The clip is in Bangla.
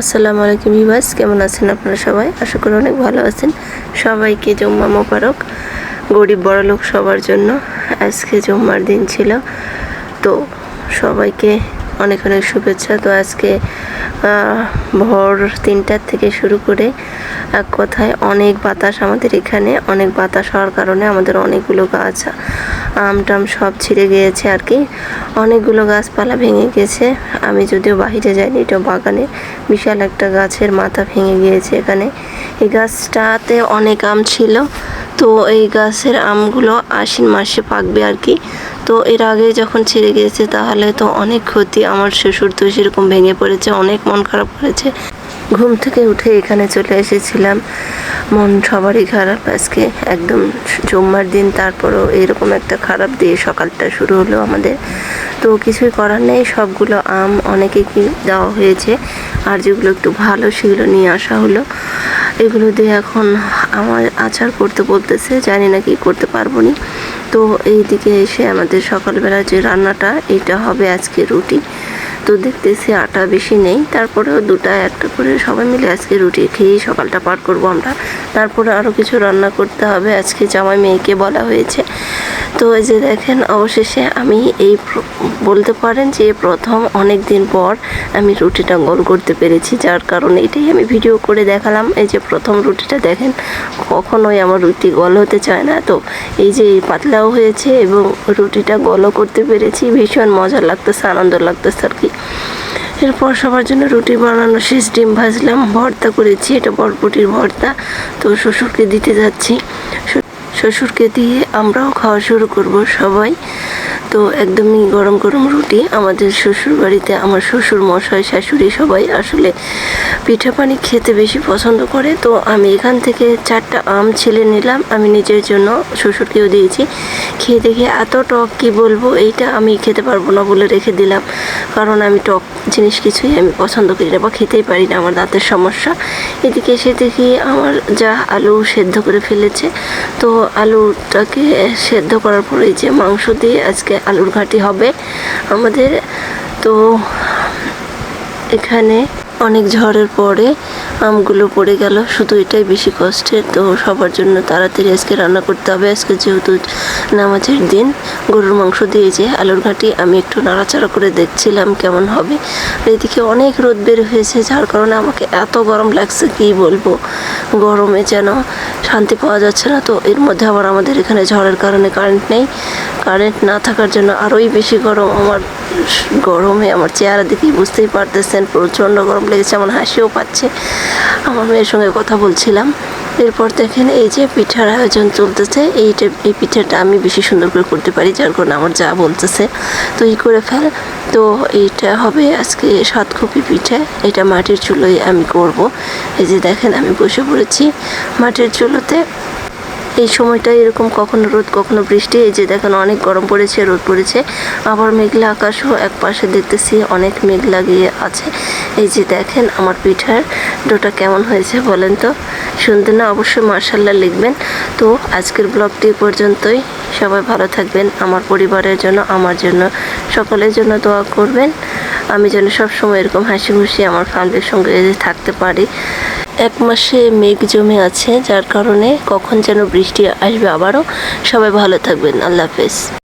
আসসালামু আলাইকুম ভিভাস কেমন আছেন আপনারা সবাই? আশা করি অনেক ভালো আছেন। সবাইকে জম্মা মোবারক, গরিব বড়লোক সবার জন্য। আজকে জম্মার দিন ছিল, তো সবাইকে অনেক অনেক শুভেচ্ছা। তো আজকে ভোর তিনটার থেকে শুরু করে এক কথায় অনেক বাতাস আমাদের এখানে, অনেক বাতাস হওয়ার কারণে আমাদের অনেকগুলো গাছ আম টাম সব ছিঁড়ে গিয়েছে আর কি। অনেকগুলো গাছপালা ভেঙে গেছে। আমি যদিও বাইরে যাইনি এটা বাগানে। বিশাল একটা গাছের মাথা ভেঙে গিয়েছে এখানে। এই গাছটাতে অনেক আম ছিল। তো এই গাছের আমগুলো আশ্বিন মাসে পাকবে আর কি। তো এর আগে যখন ছিঁড়ে গিয়েছে, তাহলে তো অনেক ক্ষতি। আমার শ্বশুর তো সেরকম ভেঙে পড়েছে, অনেক মন খারাপ করেছে। ঘুম থেকে উঠে এখানে চলে এসেছিলাম। মন সবারই খারাপ আজকে। একদম জুম্মার দিন, তারপরও এরকম একটা খারাপ দিয়ে সকালটা শুরু হলো আমাদের। তো কিছুই করার নেই, সবগুলো আম অনেকে কি দেওয়া হয়েছে। আর যেগুলো একটু ভালো সেগুলো নিয়ে আসা হলো। এগুলো দিয়ে এখন আমার আচার করতে বলতেছে, জানি না কি করতে পারব নি। তো এইদিকে এসে আমাদের সকালবেলা যে রান্নাটা, এটা হবে আজকে রুটি। তো দেখতেছি আটা বেশি নেই। তারপরেও দুটা একটা করে সবাই মিলে আজকে রুটি খেয়েই সকালটা পার করব আমরা। তারপরে আরও কিছু রান্না করতে হবে। আজকে জামাই মেয়েকে বলা হয়েছে। তো এই যে দেখেন, অবশেষে আমি এই বলতে পারেন যে প্রথম অনেক দিন পর আমি রুটিটা গোল করতে পেরেছি, যার কারণে এটাই আমি ভিডিও করে দেখালাম। এই যে প্রথম রুটিটা দেখেন, কখনোই আমার রুটি গল হতে চায় না। তো এই যে পাতলাও হয়েছে এবং রুটিটা গলও করতে পেরেছি, ভীষণ মজা লাগতেছে, আনন্দ লাগতেছে আর কি। এরপর সবার জন্য রুটি বানানো শেষ ডিম ভাজলাম, ভর্তা করেছি, এটা বরবটির ভর্তা। তো শ্বশুরকে দিতে যাচ্ছি। শ্বশুরকে দিয়ে আমরাও খাওয়া শুরু করব সবাই। তো একদমই গরম গরম রুটি। আমাদের শ্বশুর বাড়িতে আমার শ্বশুর মশাই, শাশুড়ি সবাই আসলে পিঠা পানি খেতে বেশি পছন্দ করে। তো আমি এখান থেকে চারটা আম ছিলে নিলাম। আমি নিজের জন্য শ্বশুরকেও দিয়েছি। খেয়ে দেখে এত টক, কি বলব? এইটা আমি খেতে পারব না বলে রেখে দিলাম। কারণ আমি টক জিনিস কিছুই আমি পছন্দ করি না বা খেতেই পারি না আমার দাঁতের সমস্যা। এদিকে এসে দেখি আমার যা আলু সেদ্ধ করে ফেলেছে। তো আলুটাকে সেদ্ধ করার পরে যে মাংস দিয়ে আজকে আলুর ঘাটি হবে। আমাদের তো এখানে অনেক ঝড়ের পরে আমগুলো পড়ে গেল। শুধু এটাই বেশি কষ্টের। তো সবার জন্য তাড়াতাড়ি আজকে রান্না করতে হবে। আজকে যেহেতু নামাজের দিন, গরুর মাংস দিয়ে যে আলুর ঘাটি আমি একটু নাড়াচাড়া করে দেখছিলাম কেমন হবে। এদিকে অনেক রোদ বের হয়েছে, যার কারণে আমাকে এত গরম লাগছে, কি বলব? গরমে যেন শান্তি পাওয়া যাচ্ছে না। তো এর মধ্যে আবার আমাদের এখানে ঝড়ের কারণে কারেন্ট নেই। কারেন্ট না থাকার জন্য আরোই বেশি গরম। আমার গরমে আমার চেহারা দেখেই বুঝতেই পারতেছেন, প্রচণ্ড গরম লেগেছে, আমার হাসিও পাচ্ছে। আমার মেয়ের সঙ্গে কথা বলছিলাম। এরপর দেখেন এই যে পিঠার আয়োজন চলতেছে এইটা এই পিঠাটা আমি বেশি সুন্দর করে করতে পারি, যার কারণে আমার যা বলতেছে তো এই করে ফেল। তো এইটা হবে আজকে সাতকপি পিঠে, এটা মাটির চুলোয় আমি করব। এই যে দেখেন আমি বসে পড়েছি মাটির চুলোতে। এই সময়টা এরকম কখনো রোদ, কখনো বৃষ্টি, এই যে দেখেন অনেক গরম পড়েছে, রোদ পড়েছে। আবার মেঘলা আকাশও এক পাশে দেখতেছি, অনেক মেঘ লাগিয়ে আছে। এই যে দেখেন আমার পিঠার ডোটা কেমন হয়েছে বলেন তো? শুনতে না অবশ্যই মার্শাল্লাহ লিখবেন। তো আজকের ব্লগটি পর্যন্তই। সবাই ভালো থাকবেন, আমার পরিবারের জন্য, আমার জন্য। সকলের জন্য দোয়া করবেন। আমি যেন সবসময় এরকম হাসি খুশি আমার ফ্যামিলির সঙ্গে থাকতে পারি। এক মাসে মেঘ জমে আছে, যার কারণে কখন যেন বৃষ্টি আসবে আবারও। সবাই ভালো থাকবেন। আল্লাহ হাফেজ।